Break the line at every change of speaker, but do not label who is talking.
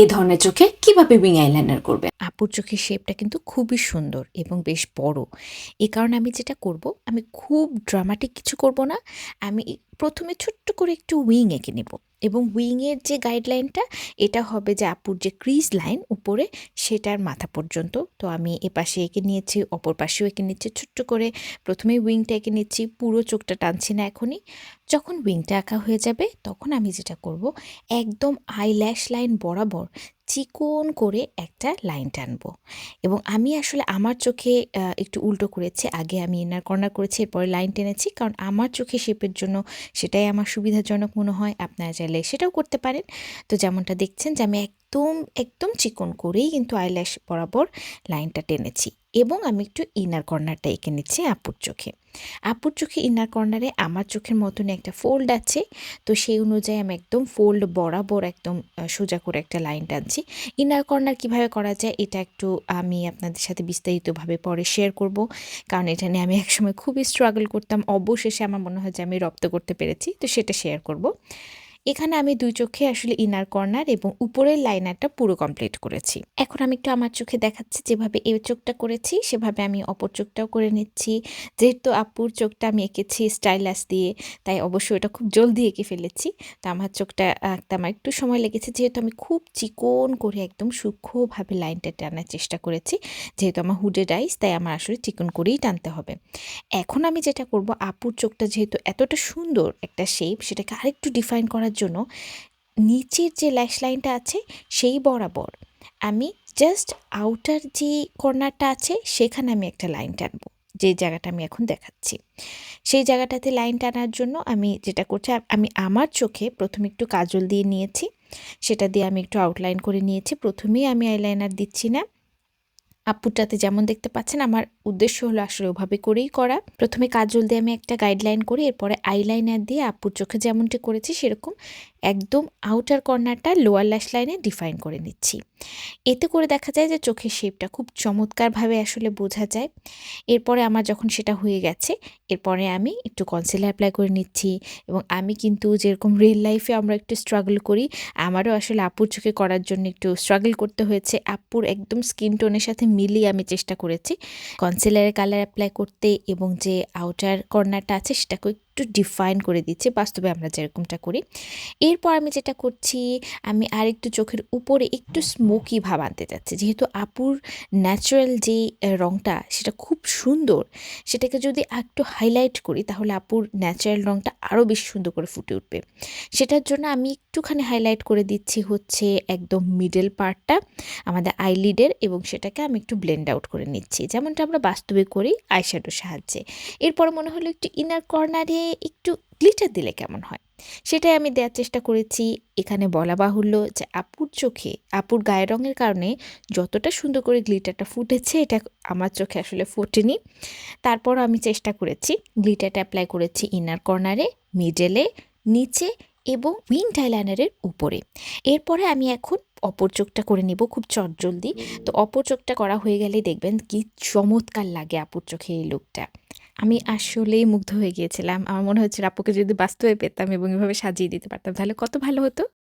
এই ধরনের চোখে কীভাবে উইং আইলাইনার করবে
আপুর চোখের শেপটা কিন্তু খুবই সুন্দর এবং বেশ বড়। এ কারণে আমি যেটা করব, আমি খুব ড্রামাটিক কিছু করব না, আমি প্রথমে ছোট্ট করে একটু উইং এঁকে নেব। এবং উইংয়ের যে গাইডলাইনটা এটা হবে যে আপুর যে ক্রিজ লাইন উপরে, সেটার মাথা পর্যন্ত। তো আমি এ পাশে এঁকে নিয়েছি, অপর পাশেও এঁকে নিচ্ছি, ছোট্ট করে। প্রথমে উইংটা এঁকে নিচ্ছি, পুরো চোখটা টানছি না এখনই। যখন উইংটা আঁকা হয়ে যাবে, তখন আমি যেটা করব, একদম আইল্যাশ লাইন বরাবর চিকন করে একটা লাইন টানবো। এবং আমি আসলে আমার চোখে একটু উল্টো করেছি, আগে আমি ইনার কর্নার করেছি, এরপরে লাইন টেনেছি, কারণ আমার চোখে শেপের জন্য সেটাই আমার সুবিধাজনক মনে হয়, আপনারা চাইলে সেটাও করতে পারেন। তো যেমনটা দেখছেন যে আমি একদম একদম চিকন করেই কিন্তু আইল্যাশ বরাবর লাইনটা টেনেছি এবং আমি একটু ইনার কর্নারটা এঁকে নিচ্ছি আপুর চোখে। আপুর চোখে ইনার কর্নারে আমার চোখের মতনই একটা ফোল্ড আছে, তো সেই অনুযায়ী আমি একদম ফোল্ড বরাবর একদম সোজা করে একটা লাইন টানছি। ইনার কর্নার কীভাবে করা যায় এটা একটু আমি আপনাদের সাথে বিস্তারিতভাবে পরে শেয়ার করব, কারণ এটা নিয়ে আমি একসময় খুবই স্ট্রাগল করতাম। অবশেষে আমার মনে হয় যে আমি রপ্ত করতে পেরেছি, তো সেটা শেয়ার করব। এখানে আমি দুই চোখে আসলে ইনার কর্নার এবং উপরের লাইনারটা পুরো কমপ্লিট করেছি। এখন আমি একটু আমার চোখে দেখাচ্ছি যেভাবে এই চোখটা করেছি, সেভাবে আমি অপর চোখটাও করে নিচ্ছি। যেহেতু আপুর চোখটা আমি এঁকেছি স্টাইলাস দিয়ে, তাই অবশ্যই ওটা খুব জলদি এঁকে ফেলেছি। তো আমার চোখটা আঁকতে আমার একটু সময় লেগেছে, যেহেতু আমি খুব চিকন করে একদম সূক্ষ্মভাবে লাইনটা টানার চেষ্টা করেছি। যেহেতু আমার হুডেড আইস তাই আমার আসলে চিকন করেই টানতে হবে। এখন আমি যেটা করব, আপুর চোখটা যেহেতু এতটা সুন্দর একটা শেপ সেটাকে আরেকটু ডিফাইন করার জন্য নিচের যে ল্যাশ লাইনটা আছে, সেই বরাবর আমি জাস্ট আউটার যে কর্নারটা আছে, সেখানে আমি একটা লাইন টানবো, যে জায়গাটা আমি এখন দেখাচ্ছি। সেই জায়গাটাতে লাইন টানার জন্য আমি যেটা করছি আমি আমার চোখে প্রথমে একটু কাজল দিয়ে নিয়েছি, সেটা দিয়ে আমি একটু আউটলাইন করে নিয়েছি। প্রথমেই আমি আইলাইনার দিচ্ছি না। আপুটাতে যেমন দেখতে পাচ্ছেন, আমার উদ্দেশ্য হলো আসলে ওভাবে করেই করা। প্রথমে কাজল দিয়ে আমি একটা গাইডলাইন করি, এরপরে আইলাইনার দিয়ে আপুর চোখে যেমনটি করেছি সেরকম একদম আউটার কর্নারটা লোয়ার ল্যাশ লাইনে ডিফাইন করে নিচ্ছি। এতে করে দেখা যায় যে চোখের শেপটা খুব চমৎকারভাবে আসলে বোঝা যায়। এরপরে আমার যখন সেটা হয়ে গেছে, এরপরে আমি একটু কনসিলার অ্যাপ্লাই করে নিচ্ছি এবং আমি কিন্তু যেরকম রিয়েল লাইফে আমরা একটু স্ট্রাগল করি, আমারও আসলে আপুর চোখে করার জন্য একটু স্ট্রাগল করতে হয়েছে। আপুর একদম স্কিন টোনের সাথে মিলিয়ে আমি চেষ্টা করেছি। কনসিলারের কালার অ্যাপ্লাই করতে এবং যে আউটার কর্নারটা আছে সেটাকে একটু ডিফাইন করে দিচ্ছে, বাস্তবে আমরা যেরকমটা করি। এরপর আমি যেটা করছি, আমি আরেকটু চোখের উপরে একটু স্মোকি ভাব আনতে চাচ্ছি। যেহেতু আপুর ন্যাচারাল যে রঙটা সেটা খুব সুন্দর, সেটাকে যদি একটু হাইলাইট করি, তাহলে আপুর ন্যাচারাল রঙটা আরও বেশি সুন্দর করে ফুটে উঠবে। সেটার জন্য আমি একটুখানি হাইলাইট করে দিচ্ছি হচ্ছে একদম মিডল পার্টটা আমাদের আইলিডের এবং সেটাকে আমি একটু ব্লেন্ড আউট করে নিচ্ছি। যেমনটা আমরা বাস্তবে করি আইশ্যাডোর সাহায্যে। এরপর মনে হলো একটু ইনার কর্নারে একটু গ্লিটার দিলে কেমন হয়? সেটাই আমি দেওয়ার চেষ্টা করেছি। এখানে বলা বাহুল্য যে আপুর চোখে, আপুর গায়ের রঙের কারণে যতটা সুন্দর করে গ্লিটারটা ফুটেছে, এটা আমার চোখে আসলে ফোটেনি। তারপর আমি চেষ্টা করেছি গ্লিটারটা অ্যাপ্লাই করেছি ইনার কর্নারে মিডেলে নিচে এবং উইং আইলাইনারের উপরে। এরপরে আমি এখন অপর চোখটা করে নিব খুব চটজলদি। তো অপর চোখটা করা হয়ে গেলে দেখবেন কি চমৎকার লাগে আপুর চোখে এই লুকটা আমি আসলেই মুগ্ধ হয়ে গিয়েছিলাম। আমার মনে হচ্ছে আপুকে যদি বাস্তবে পেতাম এবং এভাবে সাজিয়ে দিতে পারতাম, তাহলে কত ভালো হতো?